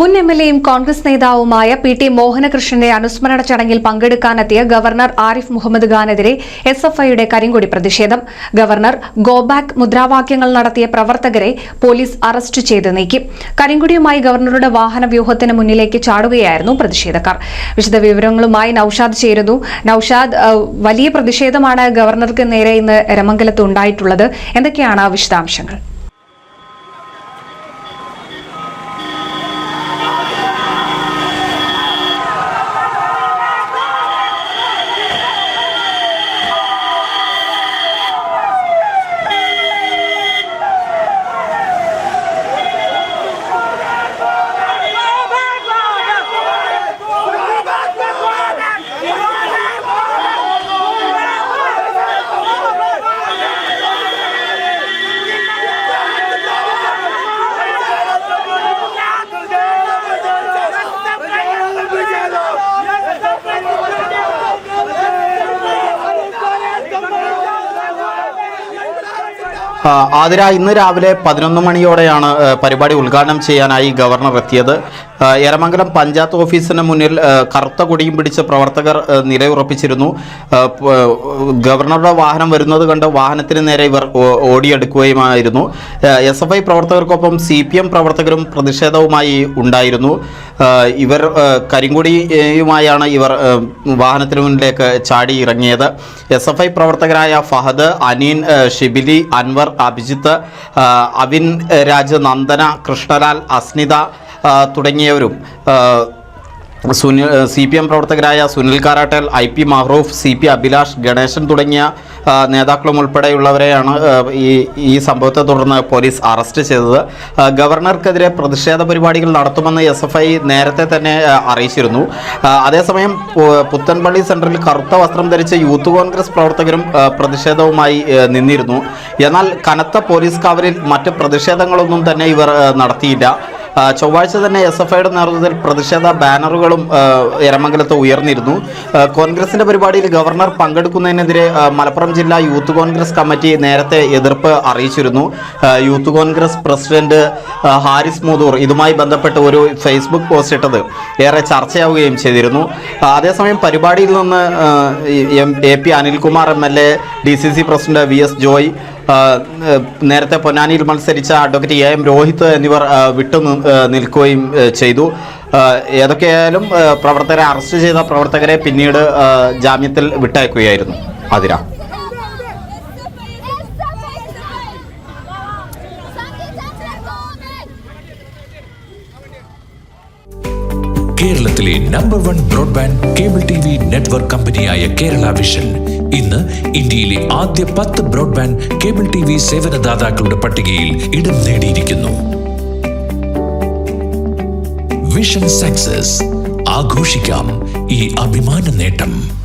മുൻ M L എയും കോൺഗ്രസ് നേതാവുമായ പി ടി മോഹനകൃഷ്ണന്റെ അനുസ്മരണ ചടങ്ങിൽ പങ്കെടുക്കാനെത്തിയ ഗവർണർ ആരിഫ് മുഹമ്മദ് ഖാനെതിരെ എസ് എഫ് ഐയുടെ കരിങ്കൊടി പ്രതിഷേധം. ഗവർണർ ഗോബാക്ക് മുദ്രാവാക്യങ്ങൾ നടത്തിയ പ്രവർത്തകരെ പോലീസ് അറസ്റ്റ് ചെയ്ത് നീക്കി. കരിങ്കൊടിയുമായി ഗവർണറുടെ വാഹന വ്യൂഹത്തിന് മുന്നിലേക്ക് ചാടുകയായിരുന്നു പ്രതിഷേധക്കാർ. വിശദവിവരങ്ങളുമായി നൌഷാദ് ചേരുന്നു. നൌഷാദ് വലിയ പ്രതിഷേധമാണ് ഗവർണർക്ക് നേരെ ഇന്ന് എരമംഗലത്ത് ഉണ്ടായിട്ടുള്ളത്. എന്തൊക്കെയാണ് വിശദാംശങ്ങൾ? ആതിര ഇന്ന് രാവിലെ പതിനൊന്ന് മണിയോടെയാണ് പരിപാടി ഉദ്ഘാടനം ചെയ്യാനായി ഗവർണർ എത്തിയത്. ആ, എരമംഗലം പഞ്ചായത്ത് ഓഫീസിന് മുന്നിൽ കറുത്ത കൊടിയും പിടിച്ച് പ്രവർത്തകർ നിലയുറപ്പിച്ചിരുന്നു. ഗവർണറുടെ വാഹനം വരുന്നത് കണ്ട് വാഹനത്തിന് നേരെ ഇവർ ഓടിയെടുക്കുകയുമായിരുന്നു. എസ് എഫ് ഐ പ്രവർത്തകർക്കൊപ്പം സി പി എം പ്രവർത്തകരും പ്രതിഷേധവുമായി ഉണ്ടായിരുന്നു. ഇവർ കരിങ്കൊടിയുമായാണ് ഇവർ വാഹനത്തിന് മുന്നിലേക്ക് ചാടി ഇറങ്ങിയത്. എസ് എഫ് ഐ പ്രവർത്തകരായ ഫഹദ് അനീൻ ഷിബിലി അൻവർ അഭിജിത്ത് അവിൻ രാജ് നന്ദന കൃഷ്ണലാൽ അസ്നിത തുടങ്ങിയവരും സുനിൽ സി പി എം പ്രവർത്തകരായ Sunil Karattal I P Mahroof C P Abhilash Ganesan തുടങ്ങിയ നേതാക്കളും ഉൾപ്പെടെയുള്ളവരെയാണ് ഈ ഈ സംഭവത്തെ തുടർന്ന് പോലീസ് അറസ്റ്റ് ചെയ്തത്. ഗവർണർക്കെതിരെ പ്രതിഷേധ പരിപാടികൾ നടത്തുമെന്ന് എസ് എഫ് ഐ നേരത്തെ തന്നെ അറിയിച്ചിരുന്നു. അതേസമയം പുത്തൻപള്ളി സെന്ററിൽ കറുത്ത വസ്ത്രം ധരിച്ച യൂത്ത് കോൺഗ്രസ് പ്രവർത്തകരും പ്രതിഷേധവുമായി നിന്നിരുന്നു. എന്നാൽ കനത്ത പോലീസ് കാവലിൽ മറ്റ് പ്രതിഷേധങ്ങളൊന്നും തന്നെ ഇവർ നടത്തിയില്ല. ചൊവ്വാഴ്ച തന്നെ എസ് എഫ് ഐയുടെ നേതൃത്വത്തിൽ പ്രതിഷേധ ബാനറുകളും എരമംഗലത്ത് ഉയർന്നിരുന്നു. കോൺഗ്രസിന്റെ പരിപാടിയിൽ ഗവർണർ പങ്കെടുക്കുന്നതിനെതിരെ മലപ്പുറം ജില്ലാ യൂത്ത് കോൺഗ്രസ് കമ്മിറ്റി നേരത്തെ എതിർപ്പ് അറിയിച്ചിരുന്നു. യൂത്ത് കോൺഗ്രസ് പ്രസിഡന്റ് ഹാരിസ് മുതൂർ ഇതുമായി ബന്ധപ്പെട്ട് ഒരു ഫേസ്ബുക്ക് പോസ്റ്റ് ഇട്ടത് ഏറെ ചർച്ചയാവുകയും ചെയ്തിരുന്നു. അതേസമയം പരിപാടിയിൽ നിന്ന് M A P Anilkumar M L A D C C president V S Joy നേരത്തെ പൊന്നാനിയിൽ മത്സരിച്ച അഡ്വക്കേറ്റ് എ എം രോഹിത് എന്നിവർ വിട്ടു നിൽക്കുകയും ചെയ്തു. ഏതൊക്കെയായാലും പ്രവർത്തകരെ അറസ്റ്റ് ചെയ്ത പ്രവർത്തകരെ പിന്നീട് ജാമ്യത്തിൽ വിട്ടയക്കുകയായിരുന്നു. അതിര കേരളത്തിലെ number one broadband cable T V network കമ്പനിയായ കേരള വിഷൻ ഇന്ന് ഇന്ത്യയിലെ ആദ്യ പത്ത് ബ്രോഡ്ബാൻഡ് കേബിൾ ടി വി സേവനദാതാക്കളുടെ പട്ടികയിൽ ഇടം നേടിയിരിക്കുന്നു. വിഷൻ സക്സസ് ആഘോഷിക്കാം ഈ അഭിമാന നേട്ടം.